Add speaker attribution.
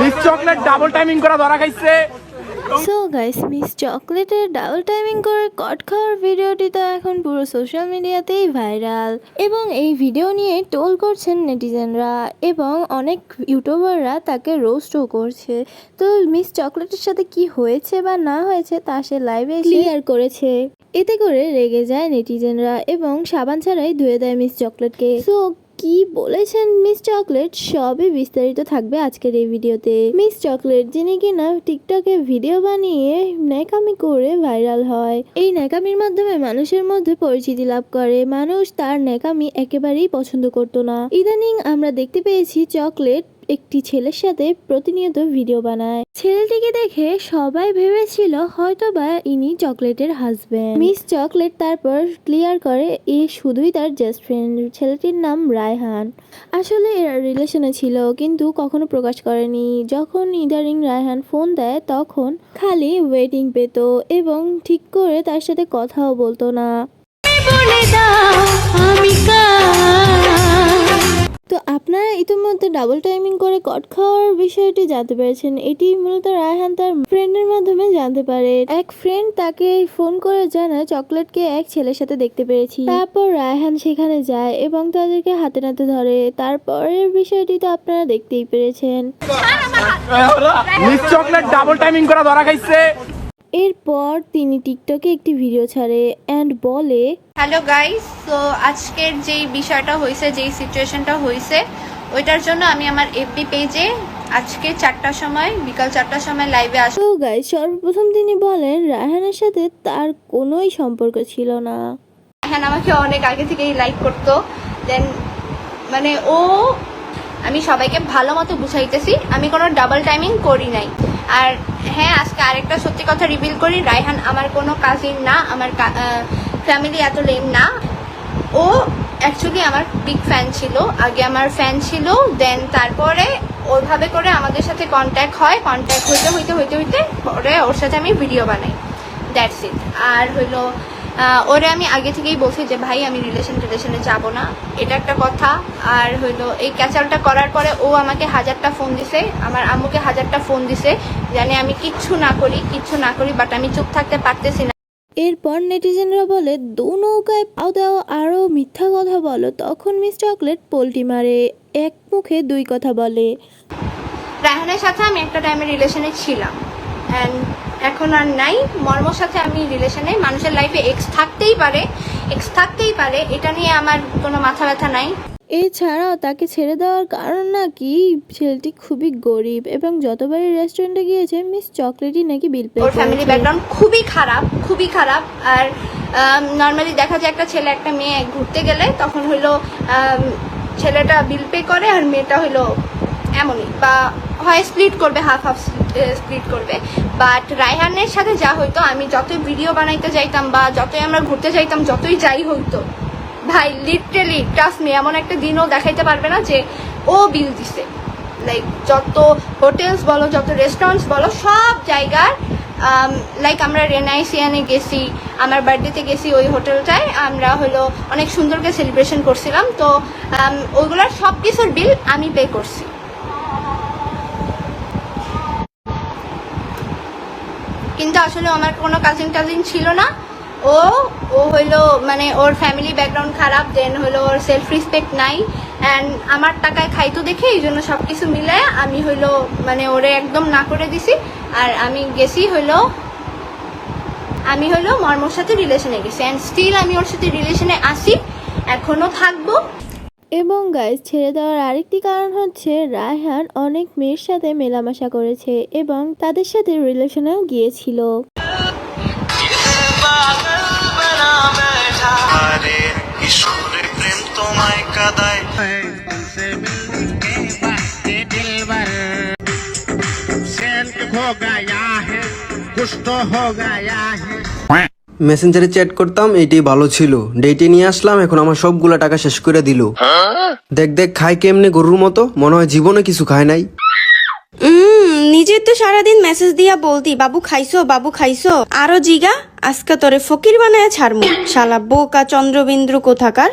Speaker 1: Miss chocolate double timing করা ধরা খাইছে।
Speaker 2: সো গাইস মিস চকলেটের ডাবল টাইমিং করে কট খাওয়ার ভিডিওটি তো এখন পুরো সোশ্যাল মিডিয়াতেই ভাইরাল এবং এই ভিডিও নিয়ে টোল করছেন নেটিজেনরা এবং অনেক ইউটিউবাররা তাকে রোস্টও করছে। তো মিস চকলেটের সাথে কি হয়েছে বা না হয়েছে তা সে লাইভে ক্লিয়ার করেছে। এতে করে রেগে যায় নেটিজেনরা এবং সাবান ছাড়াই ধুয়ে দেয় মিস চকলেটকে। সো কি বলেছেন মিস চকলেট? সবই বিস্তারিত থাকবে আজকের এই ভিডিওতে। মিস চকলেট, যিনি কিনা টিকটকে ভিডিও বানিয়ে ন্যাকামি করে ভাইরাল হয়। এই ন্যাকামির মাধ্যমে মানুষের মধ্যে পরিচিতি লাভ করে। মানুষ তার ন্যাকামি একেবারেই পছন্দ করতো না। ইদানিং আমরা দেখতে পেয়েছি চকলেট একটি ছেলের সাথে প্রতিনিয়ত ভিডিও বানায়। ছেলেটিকে দেখে সবাই ভেবেছিল হয়তো বা ইনি চকলেটের হাজবেন্ড। মিস চকলেট তারপর ক্লিয়ার করে, এ শুধুই তার জাস্ট ফ্রেন্ড। ছেলেটির নাম রায়হান। আসলে এরা রিলেশনে ছিল, কিন্তু কখনো প্রকাশ করেনি। যখন ইদারিং রায়হান ফোন দেয়, তখন খালি ওয়েটিং পেত এবং ঠিক করে তার সাথে কথাও বলতো না। তো ইতিমধ্যে ডাবল টাইমিং করে কট খাওয়ার বিষয়টি জানতে পেরেছেন। এটি মূলত রায়হান তার ফ্রেন্ডের মাধ্যমে জানতে পারে। এক ফ্রেন্ড তাকে ফোন করে জানায় চকলেটকে এক ছেলের সাথে দেখতে পেরেছি তারপর রায়হান সেখানে যায় এবং তাদেরকে হাতে নাতে ধরে। তারপরের বিষয়টি তো আপনারা দেখতেই পেরেছেন।
Speaker 1: চকলেট ডাবল টাইমিং করা ধরা খাইছে।
Speaker 2: এরপর তিনি টিকটকে একটি ভিডিও ছাড়ে অ্যান্ড বলে
Speaker 3: হ্যালো গাইস তো আজকের যেই বিষয়টা হয়েছে যেই সিচুয়েশনটা হয়েছে ওইটার জন্য আমি আমার এফবি পেজে আজকে চারটার সময় বিকাল চারটার সময় লাইভে আস
Speaker 2: গাই সর্বপ্রথম তিনি বলেন রায়হানের সাথে তার কোনোই সম্পর্ক ছিল না।
Speaker 3: হ্যাঁ আমাকে অনেক আগে থেকেই লাইক করতো। দেন মানে ও আমি সবাইকে ভালো মতো বুঝাইতেছি। আমি কোনো ডাবল টাইমিং করি নাই। আর হ্যাঁ আজকে আরেকটা সত্যি কথা রিভিল করি রায়হান আমার কোনো কাজিন না আমার ফ্যামিলি এত লেম না। ও অ্যাকচুয়ালি আমার বিগ ফ্যান ছিল। আগে আমার ফ্যান ছিল দেন তারপরে ওইভাবে করে আমাদের সাথে কন্ট্যাক্ট হয়। কন্ট্যাক্ট হইতে হইতে হইতে হইতে পরে ওর সাথে আমি ভিডিও বানাই। দ্যাটস ইট আর হইল ওরে আমি আগে থেকেই বলছি যে, ভাই, আমি রিলেশন টিলেশনে যাব না। এটা একটা কথা। আর হইল, এই ক্যাচালটা করার পরে ও আমাকে হাজারটা ফোন দিছে। আমার আম্মুকে হাজারটা ফোন দিছে। জানি আমি কিচ্ছু না করি, কিচ্ছু না করি বাট আমি চুপ থাকতে পারতেছি না।
Speaker 2: এরপর নেটিজেনরা বলে, দু নৌকায় পাও দাও আরও মিথ্যা কথা বলো। তখন মিস চকলেট পোল্টি মারে, এক মুখে দুই কথা বলে।
Speaker 3: রায়হানের সাথে আমি একটা টাইমে রিলেশনে ছিলাম। অ্যান্ড এখন আর নাই। মর্মর সাথে আমি রিলেশনে মানুষের লাইফে এক্স থাকতেই পারে এক্স থাকতেই পারে, এটা নিয়ে আমার কোনো মাথা ব্যথা নাই।
Speaker 2: এছাড়াও তাকে ছেড়ে দেওয়ার কারণ নাকি ছেলেটি খুবই গরিব এবং যতবারই রেস্টুরেন্টে গিয়েছে মিস চকলেটই নাকি বিল পে
Speaker 3: ওর ফ্যামিলি ব্যাকগ্রাউন্ড খুবই খারাপ খুবই খারাপ। আর নর্মালি দেখা যায় একটা ছেলে একটা মেয়ে ঘুরতে গেলে তখন হইল ছেলেটা বিল পে করে আর মেয়েটা হইল এমনই বা হয় স্প্লিট করবে হাফ হাফ স্প্লিট করবে। বাট রায়হানের সাথে যা হইতো আমি যতই ভিডিও বানাইতে যাইতাম বা যতই আমরা ঘুরতে যাইতাম যতই যাই হইতো ভাই লিটারেলি ট্রাস্ট মি এমন একটা দিনও দেখাইতে পারবে না যে ও বিল দিছে। লাইক যত হোটেলস বলো যত রেস্টুরেন্টস বলো সব জায়গার লাইক আমরা রেনাইসিয়ানে গেছি আমার বার্থডেতে গেছি ওই হোটেলটায় আমরা হলো অনেক সুন্দর করে সেলিব্রেশন করছিলাম। তো um, ওইগুলোর সব কিছুর বিল আমি পে করছি। কিন্তু আসলে আমার কোনো কাজিন টাজিন ছিল না। ও ও হইল মানে ওর ফ্যামিলি ব্যাকগ্রাউন্ড খারাপ দেন হইল ওর সেলফ রেসপেক্ট নাই অ্যান্ড আমার টাকায় খাইতো দেখে, এই জন্য সব কিছু মিলে আমি হইল মানে ওরে একদম না করে দিছি, আর আমি গেছি হইল আমি হইল মর্মর সাথে রিলেশনে গেছি অ্যান্ড স্টিল আমি ওর সাথে রিলেশনে আসি এখনও থাকব।
Speaker 2: এবং গাইজ ছেড়ে দেওয়ার আরেকটি কারণ হচ্ছে, রায়হান অনেক মেয়ের সাথে মেলামেশা করেছে এবং তাদের সাথে রিলেশনেও গিয়েছিল।
Speaker 4: আরে ঈশ্বরে প্রেম তোমায় কাদায়
Speaker 5: तुमसे मिलने के वास्ते दिल भर सेंट खो गया है कुछ तो हो गया है
Speaker 6: মেসেঞ্জারে চ্যাট করতাম এইটাই ভালো ছিল ডেটে নিয়ে আসলাম এখন আমার সবগুলা টাকা শেষ করে দিল দেখ দেখ খায় কেমনে গরুর মতো মনে হয় জীবনে কিছু খায় নাই
Speaker 7: উম, নিজে তো সারাদিন মেসেজ দিয়া বলতি বাবু খাইছো বাবু খাইছো আরো জিগা আজকে তোরে ফকির বানায় ছাড়মু। শালা বোকা চন্দ্রবিন্দু কোথাকার?